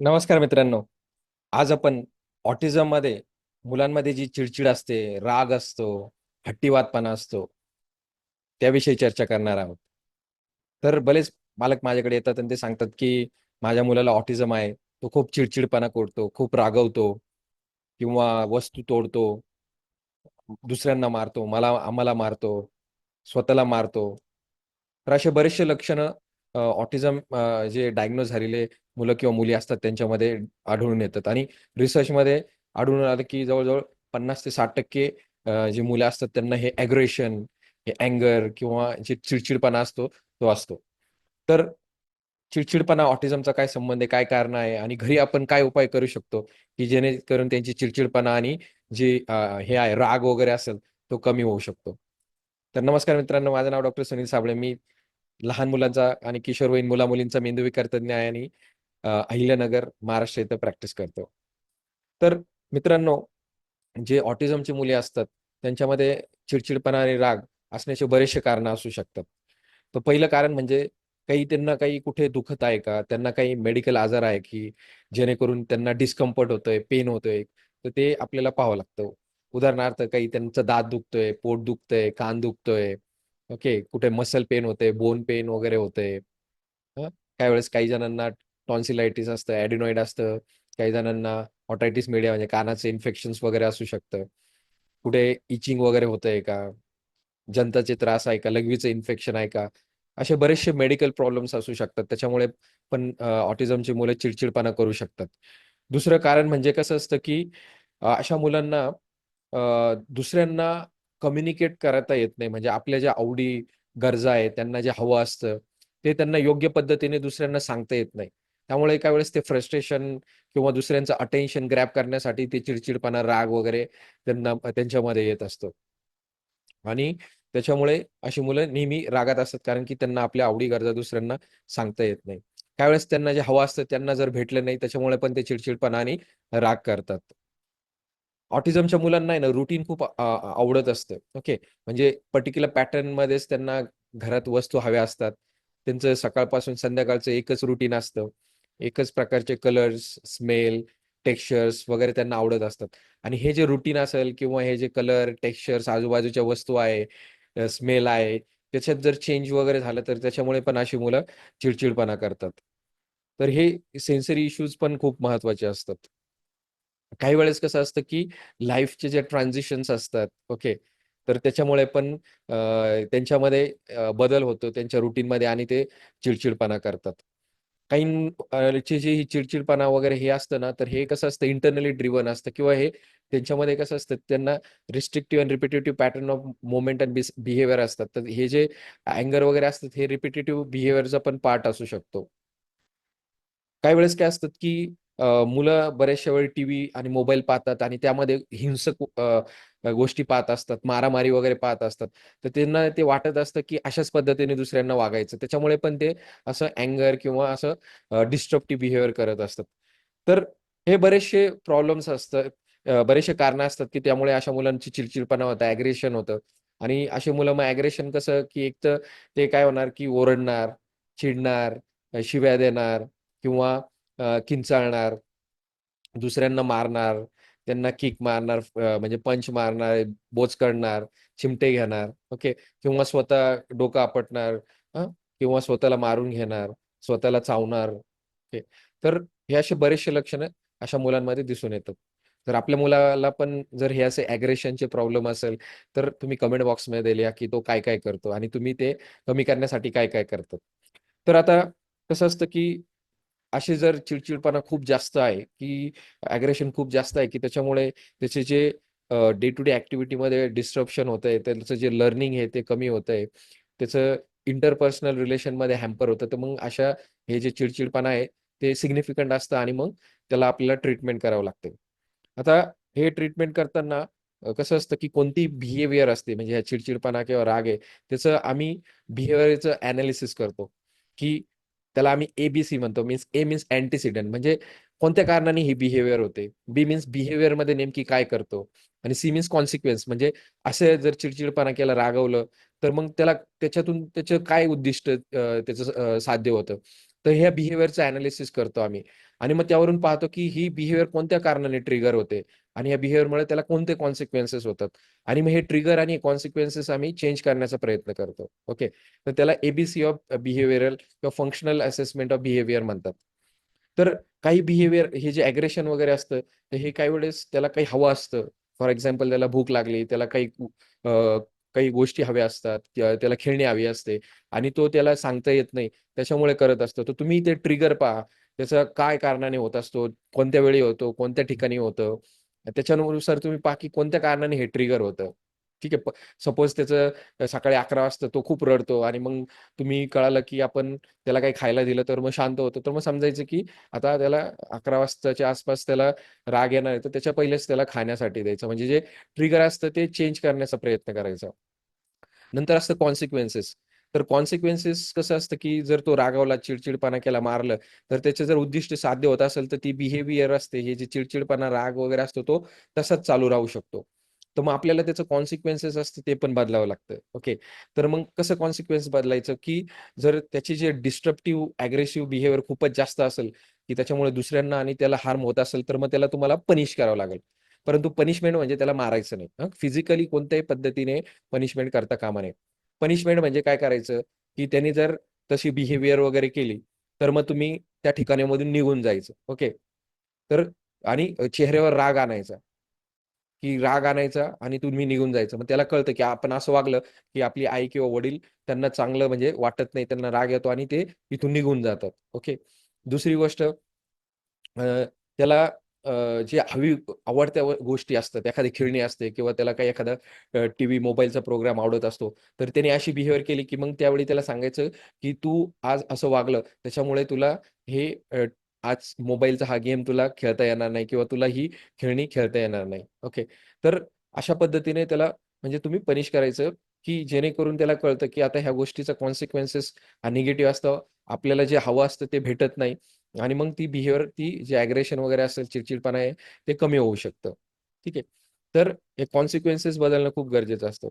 नमस्कार मित्रांनो. आज आपण ऑटिझममध्ये मुलांमध्ये जी चिडचिड असते राग असतो हट्टीवादपणा असतो त्याविषयी चर्चा करणार आहोत. तर बरेच पालक माझ्याकडे येतात आणि ते सांगतात की माझ्या मुलाला ऑटिझम आहे. तो खूप चिडचिडपणा करतो खूप रागवतो किंवा वस्तू तोडतो दुसऱ्यांना मारतो मला आम्हाला मारतो स्वतःला मारतो. तर असे बरेचसे लक्षणं ऑटिझम जे डायग्नोज झालेले मुलं किंवा मुली असतात त्यांच्यामध्ये आढळून येतात. आणि रिसर्चमध्ये आढळून आलं की जवळजवळ पन्नास ते साठ टक्के जी मुलं असतात त्यांना हे ॲग्रेशन हे अँगर किंवा जे चिडचिडपणा असतो तो असतो. तर चिडचिडपणा ऑटिझमचा काय संबंध आहे काय कारण आहे आणि घरी आपण काय उपाय करू शकतो की जेणेकरून त्यांची चिडचिडपणा आणि जे हे आहे राग वगैरे असेल तो कमी होऊ शकतो. तर नमस्कार मित्रांनो माझं नाव डॉक्टर सुनील साबळे. मी लहान मुलांचा आणि किशोरवयीन मुला मुलींचा मेंदूविकार तज्ञ आहे आणि अहिल्यानगर महाराष्ट्र इथं प्रॅक्टिस करतो. तर मित्रांनो जे ऑटिझमची मुले असतात त्यांच्यामध्ये चिडचिडपणा आणि राग असण्याचे बरेचसे कारण असू शकतात. तर पहिलं कारण म्हणजे काही त्यांना काही कुठे दुखत आहे का? त्यांना काही मेडिकल आजार आहे की जेणेकरून त्यांना डिस्कम्फर्ट होतोय पेन होतोय तर ते आपल्याला पाहावं लागतं. उदाहरणार्थ काही त्यांचं दात दुखतोय पोट दुखतंय कान दुखतोय ओके कुठे मसल पेन होते बोन पेन वगैरे होते. काही वेळेस काही जणांना टॉन्सिलायटिस असतं ॲडिनॉइड असतं काही जणांना ऑटायटिस मीडिया म्हणजे कानाचे इन्फेक्शन्स वगैरे असू शकतं. कुठे इचिंग वगैरे होतंय का? जंताचे त्रास आहे का? लघवीचं इन्फेक्शन आहे का? असे बरेचसे मेडिकल प्रॉब्लेम्स असू शकतात. त्याच्यामुळे पण ऑटिझमची मुलं चिडचिडपणा करू शकतात. दुसरं कारण म्हणजे कसं असतं की अशा मुलांना दुसऱ्यांना कम्युनिकेट करता येत नाही. म्हणजे आपल्या ज्या आवडी गरजा आहेत त्यांना जे हवं असतं ते त्यांना योग्य पद्धतीने दुसऱ्यांना सांगता येत नाही. त्यामुळे एका वेळेस ते फ्रस्ट्रेशन किंवा दुसऱ्यांचं अटेन्शन ग्रॅप करण्यासाठी ते चिडचिडपणा राग वगैरे त्यांना त्यांच्यामध्ये येत असतो. आणि त्याच्यामुळे अशी मुलं नेहमी रागात असतात कारण की त्यांना आपल्या आवडी गरजा दुसऱ्यांना सांगता येत नाही. त्यावेळेस त्यांना जे हवं असतं त्यांना जर भेटलं नाही त्याच्यामुळे पण ते चिडचिडपणा आणि राग करतात. ऑटिझमच्या मुलांना आहे ना रुटीन खूप आवडत असतं. ओके म्हणजे पर्टिक्युलर पॅटर्न मध्येच त्यांना घरात वस्तू हव्या असतात. त्यांचं सकाळपासून संध्याकाळचं एकच रुटीन असतं. एकच प्रकारचे कलर्स स्मेल टेक्स्चर्स वगैरे त्यांना आवडत असतात. आणि हे जे रुटीन असेल किंवा हे जे कलर टेक्स्चर्स आजूबाजूच्या वस्तू आहे स्मेल आहे त्याच्यात जर चेंज वगैरे झालं तर त्याच्यामुळे पण अशी मुलं चिडचिडपणा करतात. तर हे सेन्सरी इश्यूज पण खूप महत्त्वाचे असतात. काही वेळेस कसं असतं की लाईफचे जे ट्रान्झिशन्स असतात ओके तर त्याच्यामुळे पण त्यांच्यामध्ये बदल होतो त्यांच्या रुटीनमध्ये आणि ते चिडचिडपणा करतात. काही ची जी ही चिडचिडपणा वगैरे हे असतं ना तर हे कसं असतं इंटरनली ड्रिव्हन असतं किंवा हे त्यांच्यामध्ये कसं असतं त्यांना restrictive and repetitive pattern of movement and behaviour असतात. तर हे जे अँगर वगैरे असतात हे रिपिटेटिव्ह बिहेवियरचा पण पार्ट असू शकतो. काही वेळेस काय असतात की मुलं बऱ्याचशा वेळी टीव्ही आणि मोबाईल पाहतात आणि त्यामध्ये हिंसक गोष्टी पाहत असतात मारामारी वगैरे पाहत असतात. तर त्यांना ते वाटत असतं की अशाच पद्धतीने दुसऱ्यांना वागायचं. त्याच्यामुळे पण ते असं अँगर किंवा असं डिस्ट्रप्टिव्ह बिहेवियर करत असतात. तर हे बरेचसे प्रॉब्लेम्स असतात. बरेचसे कारणं असतात की त्यामुळे अशा मुलांची चिडचिडपणा होतं ॲग्रेशन होतं. आणि अशी मुलं मग ॲग्रेशन कसं की एक तर ते काय होणार की ओरडणार चिडणार शिव्या देणार किंवा किंचाळणार, दुसऱ्यांना मारणार, त्यांना किक मारणार, म्हणजे पंच मारणार, बोचकडणार, चिमटे घेणार, ओके. किंवा स्वतः डोकं आपटणार, किंवा स्वतःला मारून घेणार, स्वतःला चावणार, ओके. तर हे असे बरेचसे लक्षणं अशा मुलांमध्ये दिसून येतात. तर आपल्या मुलाला पण जर हे असे ॲग्रेशनचे प्रॉब्लेम असेल, तर तुम्ही कमेंट बॉक्समध्ये लिहा, की तो काय-काय करतो आणि तुम्ही ते कमी करण्यासाठी काय-काय करतात. तर आता कसं असतं, की अशी जर चिडचिडपणा खूप जास्त आहे, की अग्रेशन खूप जास्त आहे, की त्याच्यामुळे त्याचे जे डे टू डे ऍक्टिव्हिटीमध्ये डिस्ट्रप्शन आहे त्याचं जे लर्निंग आहे ते कमी होतंय. त्याचं इंटरपर्सनल रिलेशनमध्ये हॅम्पर होतं. तर मग अशा हे जे चिडचिडपणा आहे, ते सिग्निफिकंट असतं आणि मग त्याला आपल्याला ट्रीटमेंट करावं लागते. आता हे ट्रीटमेंट करताना कसं असतं, की कोणती बिहेवियर असते म्हणजे ह्या चिडचिडपणा किंवा राग आहे, त्याचं आम्ही बिहेवियरचं अनालिसिस करतो, की त्याला आम्ही एबीसी म्हणतो. मीन्स ए मीन्स अँटीसिडंट म्हणजे कोणत्या कारणाने ही बिहेवियर होते. बी मीन्स बिहेवियरमध्ये नेमकी काय करतो आणि सी मीन्स कॉन्सिक्वेन्स म्हणजे असं जर चिडचिडपणा केला, रागवलं, तर मग त्याला त्याच्यातून त्याचं काय उद्दिष्ट त्याचं साध्य होतं. तर ह्या बिहेवियरचं अनालिसिस करतो आम्ही आणि मग त्यावरून पाहतो की ही बिहेवियर कोणत्या कारणाने ट्रिगर होते? आणि या बिहेवियरमुळे त्याला कोणते कॉन्सिक्वेन्सेस होतात? आणि मग हे ट्रिगर आणि कॉन्सिक्वेन्सेस आम्ही चेंज करण्याचा प्रयत्न करतो. ओके तर त्याला एबीसी ऑफ बिहेवियरल किंवा फंक्शनल असेसमेंट ऑफ बिहेवियर म्हणतात. तर काही बिहेवियर हे जे अग्रेशन वगैरे असतं तर हे काही वेळेस त्याला काही हवं असतं. फॉर एक्झाम्पल त्याला भूक लागली त्याला काही काही गोष्टी हव्या असतात त्याला खेळणी हवी असते आणि तो त्याला सांगता येत नाही. त्याच्यामुळे करत असतो. तर तुम्ही ते ट्रिगर पहा. त्याचं काय कारणाने होत असतो कोणत्या वेळी होतो कोणत्या ठिकाणी होतं? त्याच्यानुसार तुम्ही पहा की कोणत्या कारणाने हे ट्रिगर होतं. ठीक आहे सपोज त्याचं सकाळी अकरा वाजता तो खूप रडतो आणि मग तुम्ही कळालं की आपण त्याला काही खायला दिलं तर मग शांत होतं. तर मग समजायचं की आता त्याला अकरा वाजताच्या आसपास त्याला राग येणार आहे तर त्याच्या पहिलेच त्याला खाण्यासाठी द्यायचं. म्हणजे जे ट्रिगर असतं ते चेंज करण्याचा प्रयत्न करायचा. नंतर असतं कॉन्सिक्वेन्सेस तर कॉन्सिक्वेन्सेस कसं असतं की जर तो रागावला चिडचिडपणा केला मारलं तर त्याचे जर उद्दिष्ट साध्य होत असेल तर ती बिहेवियर असते. हे जे चिडचिडपणा राग वगैरे असतो तो तसाच चालू राहू शकतो. तर मग आपल्याला त्याचं कॉन्सिक्वेन्सेस असतं ते पण बदलावं लागतं. ओके? तर मग कसं कॉन्सिक्वेन्स बदलायचं की जर त्याची जे डिस्ट्रप्टिव्ह अग्रेसिव्ह बिहेवियर खूपच जास्त असेल की त्याच्यामुळे दुसऱ्यांना आणि त्याला हार्म होत असेल तर मग त्याला तुम्हाला पनिश करावं लागेल. परंतु पनिशमेंट म्हणजे त्याला मारायचं नाही. फिजिकली कोणत्याही पद्धतीने पनिशमेंट करता कामा नये. पनिशमेंट म्हणजे काय करायचं? की त्यांनी जर तशी बिहेवियर वगैरे केली तर मग तुम्ही त्या ठिकाणामधून निघून जायचं ओके तर आणि चेहऱ्यावर राग आणायचा. की राग आणायचा आणि तुम्ही निघून जायचं. मग त्याला कळतं की आपण असं वागलं की आपली आई किंवा वडील त्यांना चांगलं म्हणजे वाटत नाही त्यांना राग येतो आणि ते इथून निघून जातात ओके दुसरी गोष्ट त्याला जे हवी आवडत्या गोष्टी असतात एखादी खेळणी असते किंवा त्याला काही एखादा टीव्ही मोबाईलचा प्रोग्राम आवडत असतो तर त्याने अशी बिहेवियर केली की मग त्यावेळी त्याला सांगायचं की तू आज असं वागलं त्याच्यामुळे तुला हे आज मोबाईलचा हा गेम तुला खेळता येणार नाही किंवा तुला ही खेळणी खेळता येणार नाही. ओके. तर अशा पद्धतीने त्याला म्हणजे तुम्ही पनिश करायचं की जेणेकरून त्याला कळतं की आता ह्या गोष्टीचा कॉन्सिक्वेन्सेस हा निगेटिव्ह असतं आपल्याला जे हवं असतं ते भेटत नाही. आणि मग ती बिहेवियर ती जे अग्रेशन वगैरे असेल चिडचिडपणा आहे ते कमी होऊ शकतं. ठीक आहे? तर हे कॉन्सिक्वेन्सेस बदलणं खूप गरजेचं असतं.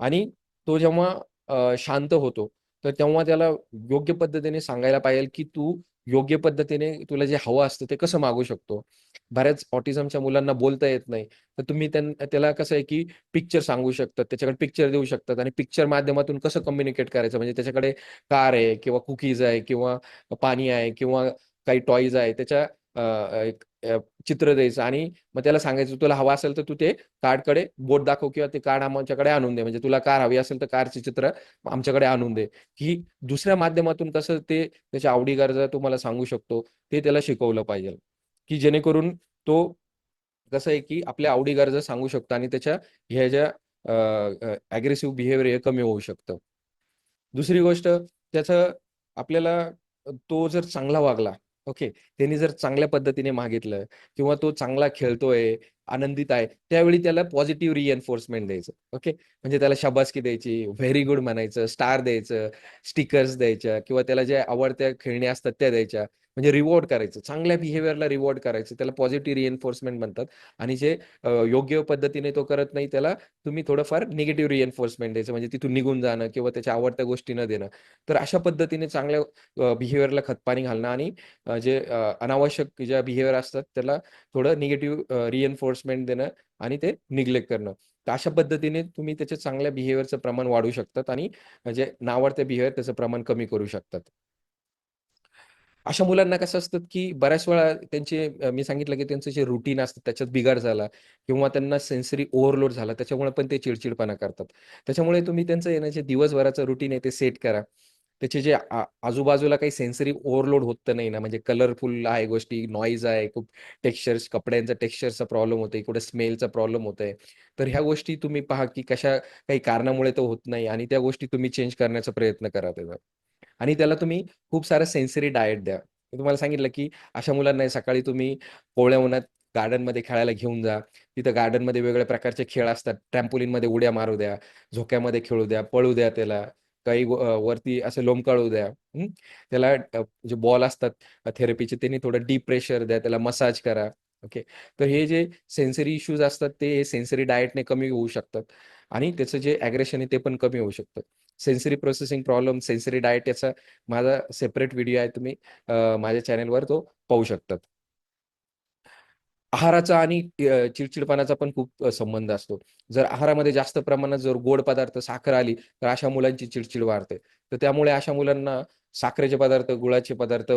आणि तो जेव्हा शांत होतो तर तेव्हा त्याला योग्य पद्धतीने सांगायला पाहिजे की तू योग्य पद्धतीने तुला जे हवं असतं ते कसं मागू शकतो? बऱ्याच ऑटिझमच्या मुलांना बोलता येत नाही. तर तुम्ही त्याला कसं आहे की पिक्चर सांगू शकतात त्याच्याकडे पिक्चर देऊ शकतात आणि पिक्चर माध्यमातून कसं कम्युनिकेट करायचं? म्हणजे त्याच्याकडे कार आहे किंवा कुकीज आहे किंवा पाणी आहे किंवा काही टॉईज आहे त्याच्या एक चित्र द्यायचं आणि मग त्याला सांगायचं तुला हवा असेल तर तू ते कार्डकडे बोट दाखव किंवा ते कार्ड आमच्याकडे आणून दे. म्हणजे तुला कार हवी असेल तर कारचे चित्र आमच्याकडे आणून दे. की दुसऱ्या माध्यमातून कसं ते त्याच्या आवडी गरजा तुम्हाला सांगू शकतो ते त्याला शिकवलं पाहिजे. की जेणेकरून तो कसं आहे की आपल्या आवडी गरजा सांगू शकतो आणि त्याच्या ह्या ज्या अग्रेसिव्ह बिहेवियर हे कमी होऊ शकतं. दुसरी गोष्ट त्याचं आपल्याला तो जर चांगला वागला ओके. त्यांनी जर चांगल्या पद्धतीने मागितलं किंवा तो चांगला खेळतोय आनंदित आहे त्यावेळी त्याला पॉझिटिव्ह रिएन्फोर्समेंट द्यायचं. ओके? म्हणजे त्याला शाबासकी द्यायची व्हेरी गुड म्हणायचं स्टार द्यायचं स्टिकर्स द्यायच्या किंवा त्याला जे आवडत्या खेळणी असतात त्या द्यायच्या. म्हणजे रिवॉर्ड करायचं. चांगल्या बिहेवियरला रिवॉर्ड करायचं. त्याला पॉझिटिव्ह रिएन्फोर्समेंट म्हणतात. आणि जे योग्य पद्धतीने तो करत नाही त्याला तुम्ही थोडंफार निगेटिव्ह रिएन्फोर्समेंट द्यायचं. म्हणजे तिथून निघून जाणं किंवा त्याच्या आवडत्या गोष्टी न देणं. तर अशा पद्धतीने चांगल्या बिहेवियरला खतपाणी घालणं आणि जे अनावश्यक ज्या बिहेवियर असतात त्याला थोडं निगेटिव्ह रिएन्फोर्समेंट देणं आणि ते निग्लेक्ट करणं. तर अशा पद्धतीने तुम्ही त्याच्या चांगल्या बिहेवियरचं प्रमाण वाढवू शकतात आणि जे नावडते बिहेवियर त्याचं प्रमाण कमी करू शकतात. अशा मुलांना कसं असतं की बऱ्याच वेळा त्यांचे मी सांगितलं की त्यांचं जे रुटीन असतं त्याच्यात बिघाड झाला किंवा त्यांना सेन्सरी ओव्हरलोड झाला त्याच्यामुळे पण ते चिडचिडपणा करतात. त्याच्यामुळे तुम्ही त्यांचं जे दिवसभराचं रुटीन आहे ते सेट करा. त्याचे जे आजूबाजूला काही सेन्सरी ओव्हरलोड होत नाही ना म्हणजे कलरफुल आहे गोष्टी नॉईज आहे खूप टेक्स्चर्स कपड्यांचा टेक्स्चरचा प्रॉब्लेम होतोय कुठे स्मेलचा प्रॉब्लेम होत आहे तर ह्या गोष्टी तुम्ही पहा की कशा काही कारणामुळे तो होत नाही आणि त्या गोष्टी तुम्ही चेंज करण्याचा प्रयत्न करा त्याचा आणि त्याला तुम्ही खूप सारं सेन्सरी डाएट द्या. मी तुम्हाला सांगितलं की अशा मुलांना सकाळी तुम्ही कोवळ्या उन्हात गार्डनमध्ये खेळायला घेऊन जा. तिथं गार्डनमध्ये वेगवेगळ्या प्रकारचे खेळ असतात. ट्रॅम्पोलिनमध्ये उड्या मारू द्या. झोक्यामध्ये खेळू द्या. पळू द्या त्याला. काही वरती असं लोंबकाळू द्या. त्याला जे बॉल असतात थेरपीचे त्यांनी थोडं डीप प्रेशर द्या. त्याला मसाज करा. ओके तर हे जे सेन्सरी इश्यूज असतात ते सेन्सरी डाएटने कमी होऊ शकतात. आणि त्याचं जे ॲग्रेशन आहे ते पण कमी होऊ शकतं. Sensory processing problem sensory diet याचा माझा सेपरेट व्हिडिओ आहे तुम्ही माझ्या चॅनेलवर तो पाहू शकतात. आहाराचा आणि चिडचिडपणाचा पण खूप संबंध असतो. जर आहारामध्ये जास्त प्रमाणात जर गोड पदार्थ साखर आली तर अशा मुलांची चिडचिड वाढते. तर त्यामुळे अशा मुलांना साखरेचे पदार्थ गुळाचे पदार्थ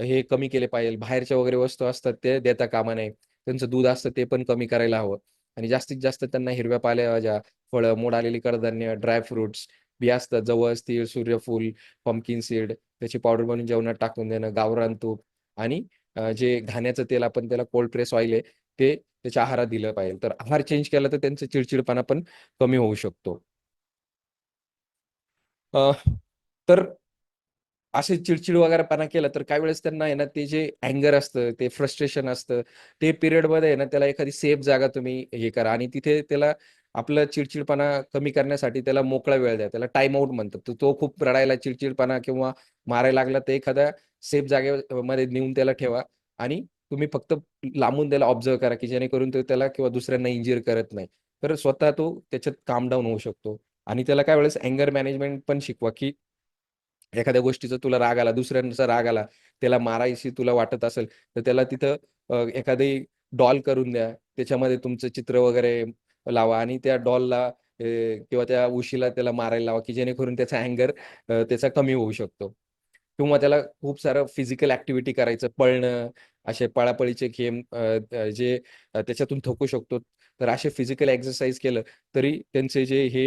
हे कमी केले पाहिजे. बाहेरच्या वगैरे वस्तू असतात ते देता कामा नये. त्यांचं दूध असतं ते पण कमी करायला हवं. आणि जास्तीत जास्त त्यांना हिरव्या पालेभाज्या फळं मोड आलेली कडधान्य ड्राय फ्रुट्स बिया असतात जवस तीळ सूर्यफूल पम्पकिन सीड त्याची पावडर बनवून जेवणात टाकून देणं गावरान तूप आणि जे घाण्याचं तेल आपण त्याला कोल्ड प्रेस ऑइल आहे ते त्याच्या आहारात दिलं पाहिजे. तर आहार चेंज केला तर त्यांचं चिडचिडपणा पण कमी होऊ शकतो. तर असे चिडचिड वगैरेपणा केला तर काही वेळेस त्यांना आहे ना ते जे अँगर असतं ते फ्रस्ट्रेशन असतं ते पिरियडमध्ये आहे ना त्याला एखादी सेफ जागा तुम्ही हे करा आणि तिथे त्याला आपलं चिडचिडपणा कमी करण्यासाठी त्याला मोकळा वेळ द्या त्याला टाइम आउट म्हणतात. तर तो खूप रडायला चिडचिडपणा किंवा मारायला लागला तर एखाद्या सेफ जागेमध्ये नेऊन त्याला ठेवा आणि तुम्ही फक्त लांबून त्याला ऑब्झर्व करा की जेणेकरून तो त्याला किंवा दुसऱ्यांना इंजिअर करत नाही. तर स्वतः तो त्याच्यात काम डाऊन होऊ शकतो. आणि त्याला काय वेळेस अँगर मॅनेजमेंट पण शिकवा की एखाद्या गोष्टीचा तुला राग आला दुसऱ्यांचा राग आला त्याला मारायची तुला वाटत असेल तर त्याला तिथं एखादी डॉल करून द्या. त्याच्यामध्ये तुमचं चित्र वगैरे लावा आणि त्या डॉलला किंवा त्या उशीला त्याला मारायला लावा की जेणेकरून त्याचा अँगर त्याचा कमी होऊ शकतो. किंवा त्याला खूप सारं फिजिकल ऍक्टिव्हिटी करायचं पळणं असे पळापळीचे गेम जे त्याच्यातून थकू शकतो. तर असे फिजिकल एक्सरसाइज केलं तरी त्यांचे जे हे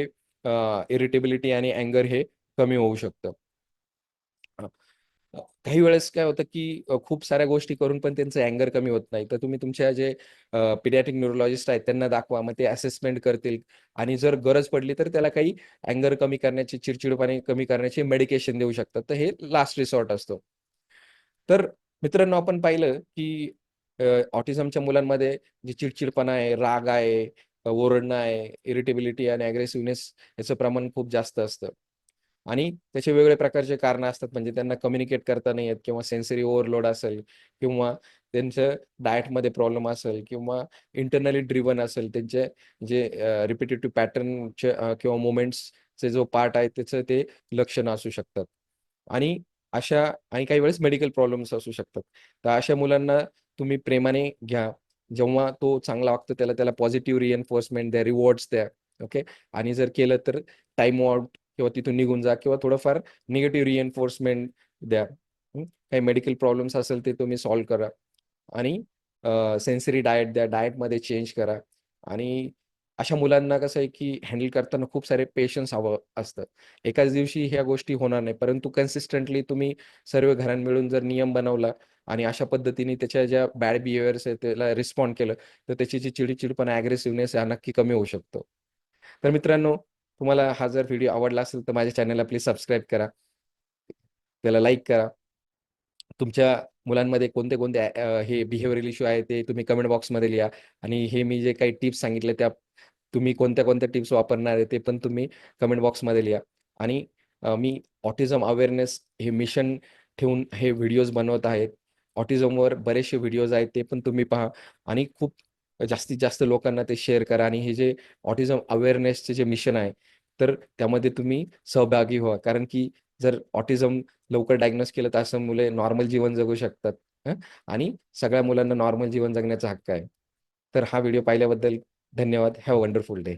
इरिटेबिलिटी आणि अँगर हे कमी होऊ शकतं. काही वेळेस काय होतं की खूप साऱ्या गोष्टी करून पण त्यांचं अँगर कमी होत नाही. तर तुम्ही तुमच्या जे पिडियाट्रिक न्यूरोलॉजिस्ट आहेत त्यांना दाखवा मग ते असेसमेंट करतील. आणि जर गरज पडली तर त्याला काही अँगर कमी करण्याची चिडचिडपणे कमी करण्याचे मेडिकेशन देऊ शकतात. तर हे लास्ट रिसॉर्ट असतो. तर मित्रांनो आपण पाहिलं की ऑटिझमच्या मुलांमध्ये जे चिडचिडपणा आहे राग आहे ओरडणं आहे इरिटेबिलिटी आणि अग्रेसिव्हनेस याचं प्रमाण खूप जास्त असतं. आणि त्याचे वेगळे प्रकारचे कारण असतात. म्हणजे त्यांना कम्युनिकेट करता नाही येत किंवा सेन्सरी ओव्हरलोड असेल किंवा त्यांचं डाएटमध्ये प्रॉब्लेम असेल किंवा इंटरनली ड्रिव्हन असेल. त्यांचे जे रिपिटेटिव्ह पॅटर्नचे किंवा मुवमेंट्सचे जो पार्ट आहे त्याचं ते लक्षणं असू शकतात. आणि अशा आणि काही वेळेस मेडिकल प्रॉब्लेम्स असू शकतात. तर अशा मुलांना तुम्ही प्रेमाने घ्या. जेव्हा तो चांगला वागतो त्याला त्याला पॉझिटिव्ह रिएन्फोर्समेंट द्या रिवॉर्ड्स द्या. ओके आणि जर केलं तर टाइम आउट किंवा तिथून निघून जा किंवा थोडंफार निगेटिव्ह रिएन्फोर्समेंट द्या. काही मेडिकल प्रॉब्लेम्स असेल ते तुम्ही सॉल्व्ह करा. आणि सेन्सरी डाएट द्या. डाएटमध्ये चेंज करा. आणि अशा मुलांना कसं आहे की हँडल करताना खूप सारे पेशन्स हवं असतं. एकाच दिवशी ह्या गोष्टी होणार नाही. परंतु कन्सिस्टंटली तुम्ही सर्व घरां मिळून जर नियम बनवला आणि अशा पद्धतीने त्याच्या ज्या बॅड बिहेवियर्स आहेत त्याला रिस्पॉन्ड केलं तर त्याची जी चिडचिडपणा ॲग्रेसिव्हनेस हा नक्की कमी होऊ शकतो. तर मित्रांनो तुम्हाला हा जर व्हिडिओ आवडला असेल तर माझ्या चॅनलला प्लीज सबस्क्राईब करा. त्याला लाईक करा. तुमच्या मुलांमध्ये कोणते कोणते हे बिहेवियरल इश्यू आहे ते तुम्ही कमेंट बॉक्समध्ये लिहा. आणि हे मी जे काही टिप्स सांगितले त्या तुम्ही कोणत्या कोणत्या टिप्स वापरणार आहे ते पण तुम्ही कमेंट बॉक्समध्ये लिहा. आणि मी ऑटिझम अवेअरनेस हे मिशन ठेवून हे व्हिडिओज बनवत आहेत. ऑटिझमवर बरेचसे व्हिडिओज आहेत ते पण तुम्ही पहा. आणि खूप जास्तीत जास्त लोकांना ते शेअर करा आणि हे जे ऑटिझम अवेअरनेसचे जे मिशन आहे तर त्यामध्ये तुम्ही सहभागी व्हा. कारण की जर ऑटिझम लवकर डायग्नोस केलं तर असं मुले नॉर्मल जीवन जगू शकतात आणि सगळ्या मुलांना नॉर्मल जीवन जगण्याचा हक्क आहे. तर हा व्हिडिओ पाहिल्याबद्दल धन्यवाद. Have wonderful day